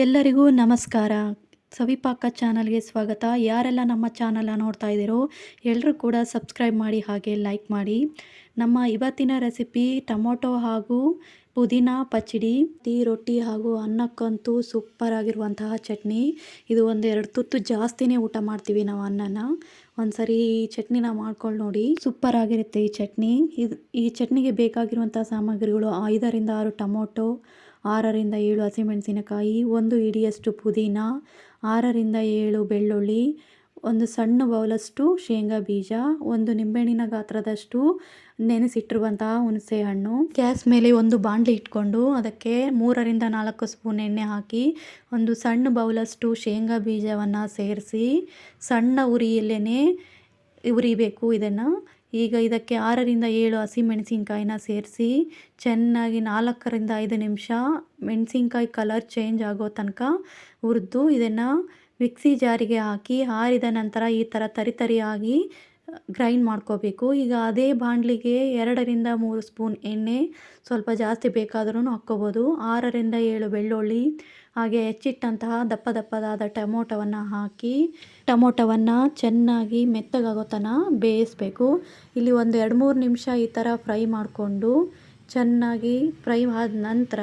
ಎಲ್ಲರಿಗೂ ನಮಸ್ಕಾರ. ಸವಿಪಾಕ ಚಾನಲ್ಗೆ ಸ್ವಾಗತ. ಯಾರೆಲ್ಲ ನಮ್ಮ ಚಾನಲ್ನ ನೋಡ್ತಾ ಇದ್ದೀರೋ ಎಲ್ಲರೂ ಕೂಡ ಸಬ್ಸ್ಕ್ರೈಬ್ ಮಾಡಿ ಹಾಗೆ ಲೈಕ್ ಮಾಡಿ. ನಮ್ಮ ಇವತ್ತಿನ ರೆಸಿಪಿ ಟೊಮೊಟೊ ಹಾಗೂ ಪುದೀನ ಪಚ್ಚಡಿ, ಟೀ ರೊಟ್ಟಿ ಹಾಗೂ ಅನ್ನಕ್ಕಂತೂ ಸೂಪರ್ ಆಗಿರುವಂತಹ ಚಟ್ನಿ. ಇದು ಒಂದು ಎರಡು ತುತ್ತು ಜಾಸ್ತಿನೇ ಊಟ ಮಾಡ್ತೀವಿ ನಾವು ಅನ್ನನ. ಒಂದ್ಸರಿ ಈ ಚಟ್ನಿನ ಮಾಡ್ಕೊಂಡು ನೋಡಿ. ಸೂಪರ್ ಆಗಿರುತ್ತೆ ಈ ಚಟ್ನಿ. ಇದು ಈ ಚಟ್ನಿಗೆ ಬೇಕಾಗಿರುವಂಥ ಸಾಮಗ್ರಿಗಳು ಐದರಿಂದ ಆರು ಟೊಮೊಟೊ ಆರರಿಂದ ಏಳು ಹಸಿಮೆಣಸಿನಕಾಯಿ, ಒಂದು ಹಿಡಿಯಷ್ಟು ಪುದೀನ, ಆರರಿಂದ ಏಳು ಬೆಳ್ಳುಳ್ಳಿ, ಒಂದು ಸಣ್ಣ ಬೌಲಷ್ಟು ಶೇಂಗಾ ಬೀಜ, ಒಂದು ನಿಂಬೆಹಣ್ಣಿನ ಗಾತ್ರದಷ್ಟು ನೆನೆಸಿಟ್ಟಿರುವಂತಹ ಹುಣಸೆ ಹಣ್ಣು. ಗ್ಯಾಸ್ ಮೇಲೆ ಒಂದು ಬಾಂಡ್ಲಿ ಇಟ್ಕೊಂಡು ಅದಕ್ಕೆ ಮೂರರಿಂದ ನಾಲ್ಕು ಸ್ಪೂನ್ ಎಣ್ಣೆ ಹಾಕಿ ಒಂದು ಸಣ್ಣ ಬೌಲಷ್ಟು ಶೇಂಗಾ ಬೀಜವನ್ನು ಸೇರಿಸಿ ಸಣ್ಣ ಉರಿಯಲ್ಲೇ ಉರಿಬೇಕು ಇದನ್ನು. ಈಗ ಇದಕ್ಕೆ ಆರರಿಂದ ಏಳು ಹಸಿಮೆಣಸಿನ್ಕಾಯಿನ ಸೇರಿಸಿ, ಚೆನ್ನಾಗಿ ನಾಲ್ಕರಿಂದ ಐದು ನಿಮಿಷ ಮೆಣಸಿನ್ಕಾಯಿ ಕಲರ್ ಚೇಂಜ್ ಆಗೋ ತನಕ ಹುರಿದು, ಇದನ್ನು ಮಿಕ್ಸಿ ಜಾರಿಗೆ ಹಾಕಿ, ಆರಿದ ನಂತರ ಈ ಥರ ತರಿ ತರಿಯಾಗಿ ಗ್ರೈಂಡ್ ಮಾಡ್ಕೋಬೇಕು. ಈಗ ಅದೇ ಬಾಣಲಿಗೆ ಎರಡರಿಂದ ಮೂರು ಸ್ಪೂನ್ ಎಣ್ಣೆ ಸ್ವಲ್ಪ ಜಾಸ್ತಿ ಬೇಕಾದ್ರೂ ಹಾಕ್ಕೋಬೋದು. ಆರರಿಂದ ಏಳು ಬೆಳ್ಳುಳ್ಳಿ, ಹಾಗೆ ಹೆಚ್ಚಿಟ್ಟಂತಹ ದಪ್ಪ ದಪ್ಪದಾದ ಟೊಮೊಟೊವನ್ನು ಹಾಕಿ, ಟೊಮೊಟೊವನ್ನು ಚೆನ್ನಾಗಿ ಮೆತ್ತಗಾಗೋ ತನಕ ಬೇಯಿಸಬೇಕು. ಇಲ್ಲಿ ಒಂದು ಎರಡು ಮೂರು ನಿಮಿಷ ಈ ಥರ ಫ್ರೈ ಮಾಡಿಕೊಂಡು ಚೆನ್ನಾಗಿ ಫ್ರೈ ಆದ ನಂತರ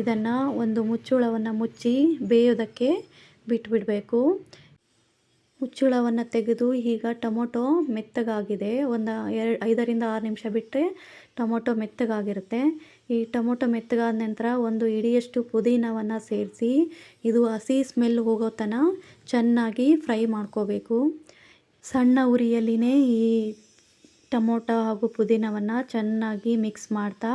ಇದನ್ನು ಒಂದು ಮುಚ್ಚುಳವನ್ನು ಮುಚ್ಚಿ ಬೇಯೋದಕ್ಕೆ ಬಿಟ್ಬಿಡಬೇಕು. ಮುಚ್ಚುಳವನ್ನು ತೆಗೆದು ಈಗ ಟೊಮೊಟೊ ಮೆತ್ತಗಾಗಿದೆ. ಒಂದು ಎರಡು ಐದರಿಂದ ಆರು ನಿಮಿಷ ಬಿಟ್ಟರೆ ಟೊಮೊಟೊ ಮೆತ್ತಗಾಗಿರುತ್ತೆ. ಈ ಟೊಮೊಟೊ ಮೆತ್ತಗಾದ ನಂತರ ಒಂದು ಇಡಿಯಷ್ಟು ಪುದೀನವನ್ನು ಸೇರಿಸಿ, ಇದು ಹಸಿ ಸ್ಮೆಲ್ ಹೋಗೋ ತನಕ ಚೆನ್ನಾಗಿ ಫ್ರೈ ಮಾಡ್ಕೋಬೇಕು. ಸಣ್ಣ ಉರಿಯಲ್ಲಿನೇ ಈ ಟೊಮೊಟೊ ಹಾಗೂ ಪುದೀನವನ್ನು ಚೆನ್ನಾಗಿ ಮಿಕ್ಸ್ ಮಾಡ್ತಾ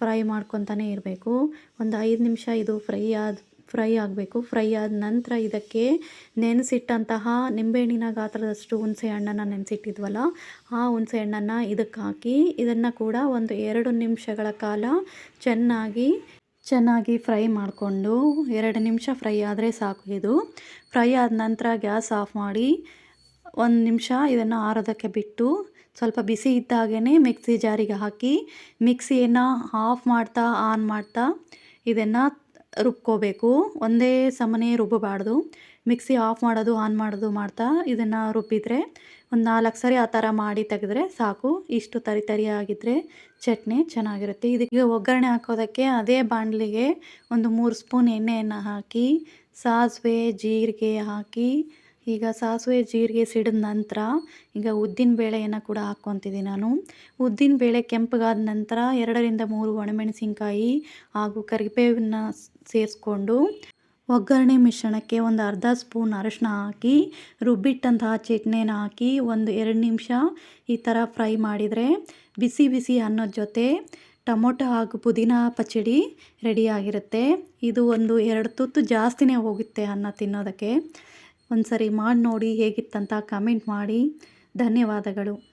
ಫ್ರೈ ಮಾಡ್ಕೊತಾನೆ ಇರಬೇಕು. ಒಂದು ಐದು ನಿಮಿಷ ಇದು ಫ್ರೈ ಆದ ಫ್ರೈ ಆಗಬೇಕು. ಫ್ರೈ ಆದ ನಂತರ ಇದಕ್ಕೆ ನೆನೆಸಿಟ್ಟಂತಹ ನಿಂಬೆಹಣ್ಣಿನ ಗಾತ್ರದಷ್ಟು ಹುಣಸೆ ಹಣ್ಣನ್ನು ನೆನೆಸಿಟ್ಟಿದ್ವಲ್ಲ, ಆ ಹುಣಸೆ ಹಣ್ಣನ್ನು ಇದಕ್ಕೆ ಹಾಕಿ ಇದನ್ನು ಕೂಡ ಒಂದು ಎರಡು ನಿಮಿಷಗಳ ಕಾಲ ಚೆನ್ನಾಗಿ ಚೆನ್ನಾಗಿ ಫ್ರೈ ಮಾಡಿಕೊಂಡು ಎರಡು ನಿಮಿಷ ಫ್ರೈ ಆದರೆ ಸಾಕು ಇದು. ಫ್ರೈ ಆದ ನಂತರ ಗ್ಯಾಸ್ ಆಫ್ ಮಾಡಿ ಒಂದು ನಿಮಿಷ ಇದನ್ನು ಆರೋದಕ್ಕೆ ಬಿಟ್ಟು ಸ್ವಲ್ಪ ಬಿಸಿ ಇದ್ದಾಗೇ ಮಿಕ್ಸಿ ಜಾರಿಗೆ ಹಾಕಿ ಮಿಕ್ಸಿಯನ್ನು ಆಫ್ ಮಾಡ್ತಾ, ಆನ್ ಮಾಡ್ತಾ ಇದನ್ನು ರುಬ್ಕೋಬೇಕು. ಒಂದೇ ಸಮನೆ ರುಬ್ಬಬಾರ್ದು. ಮಿಕ್ಸಿ ಆಫ್ ಮಾಡೋದು, ಆನ್ ಮಾಡೋದು ಮಾಡ್ತಾ ಇದನ್ನು ರುಬ್ಬಿದರೆ ಒಂದು ನಾಲ್ಕು ಸರಿ ಆ ಥರ ಮಾಡಿ ತೆಗೆದ್ರೆ ಸಾಕು. ಇಷ್ಟು ತರಿ ತರಿಯಾಗಿದ್ದರೆ ಚಟ್ನಿ ಚೆನ್ನಾಗಿರುತ್ತೆ. ಇದಕ್ಕೆ ಒಗ್ಗರಣೆ ಹಾಕೋದಕ್ಕೆ ಅದೇ ಬಾಣಲಿಗೆ ಒಂದು ಮೂರು ಸ್ಪೂನ್ ಎಣ್ಣೆಯನ್ನು ಹಾಕಿ, ಸಾಸಿವೆ, ಜೀರಿಗೆ ಹಾಕಿ ಈಗ ಸಾಸಿವೆ, ಜೀರಿಗೆ ಸಿಡಿದ ನಂತರ ಈಗ ಉದ್ದಿನ ಬೇಳೆಯನ್ನು ಕೂಡ ಹಾಕ್ಕೊತಿದ್ದೀನಿ ನಾನು. ಉದ್ದಿನ ಬೇಳೆ ಕೆಂಪಗಾದ ನಂತರ ಎರಡರಿಂದ ಮೂರು ಒಣಮೆಣಸಿನ್ಕಾಯಿ ಹಾಗೂ ಕರಿಬೇವನ್ನ ಸೇರಿಸ್ಕೊಂಡು ಒಗ್ಗರಣೆ ಮಿಶ್ರಣಕ್ಕೆ ಒಂದು ಅರ್ಧ ಸ್ಪೂನ್ ಅರಶಿನ ಹಾಕಿ, ರುಬ್ಬಿಟ್ಟಂತಹ ಚಟ್ನಿನ ಹಾಕಿ ಒಂದು ಎರಡು ನಿಮಿಷ ಈ ಥರ ಫ್ರೈ ಮಾಡಿದರೆ ಬಿಸಿ ಬಿಸಿ ಅನ್ನೋದ ಜೊತೆ ಟೊಮೊಟೊ ಹಾಗೂ ಪುದೀನ ಪಚಡಿ ರೆಡಿಯಾಗಿರುತ್ತೆ ಇದು ಒಂದು ಎರಡು ತುತ್ತು ಜಾಸ್ತಿನೇ ಹೋಗುತ್ತೆ ಅನ್ನ ತಿನ್ನೋದಕ್ಕೆ. ಒಂದು ಸರಿ ಮಾಡಿ ನೋಡಿ ಹೇಗಿತ್ತಂತ ಕಮೆಂಟ್ ಮಾಡಿ. ಧನ್ಯವಾದಗಳು.